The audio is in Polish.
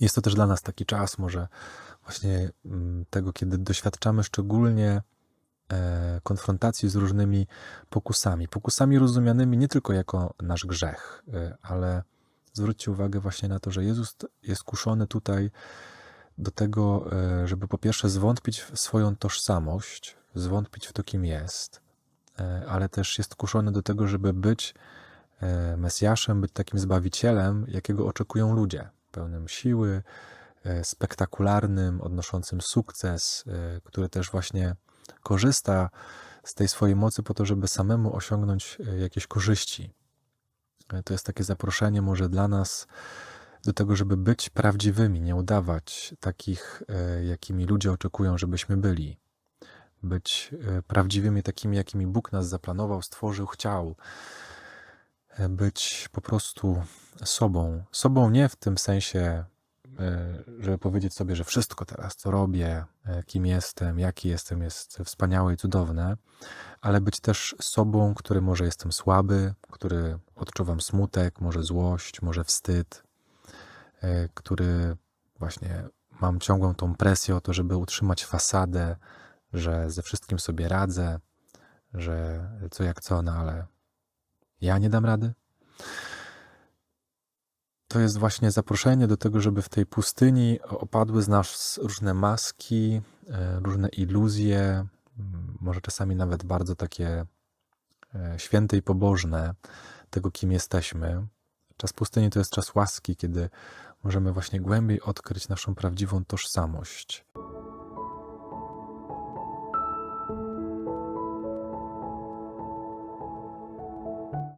Jest to też dla nas taki czas, może właśnie mm, tego, kiedy doświadczamy szczególnie e, konfrontacji z różnymi pokusami. Pokusami rozumianymi nie tylko jako nasz grzech, e, ale zwróćcie uwagę właśnie na to, że Jezus jest kuszony tutaj do tego, e, żeby po pierwsze zwątpić w swoją tożsamość, zwątpić w to, kim jest, ale też jest kuszony do tego, żeby być Mesjaszem, być takim zbawicielem, jakiego oczekują ludzie, pełnym siły, e, spektakularnym, odnoszącym sukces, e, który też właśnie korzysta z tej swojej mocy po to, żeby samemu osiągnąć e, jakieś korzyści. To jest takie zaproszenie może dla nas do tego, żeby być prawdziwymi, nie udawać takich, jakimi ludzie oczekują, żebyśmy byli. Być prawdziwymi, takimi, jakimi Bóg nas zaplanował, stworzył, chciał. Być po prostu sobą. Sobą nie w tym sensie, e, żeby powiedzieć sobie, że wszystko teraz, co robię, e, kim jestem, jaki jestem, jest wspaniałe i cudowne, ale być też sobą, który może jestem słaby, który odczuwam smutek, może złość, może wstyd, e, który właśnie mam ciągłą tą presję o to, żeby utrzymać fasadę, że ze wszystkim sobie radzę, że co jak co, no ale ja nie dam rady. To jest właśnie zaproszenie do tego, żeby w tej pustyni opadły z nas różne maski, e, różne iluzje, m, może czasami nawet bardzo takie e, święte i pobożne tego, kim jesteśmy. Czas pustyni to jest czas łaski, kiedy możemy właśnie głębiej odkryć naszą prawdziwą tożsamość.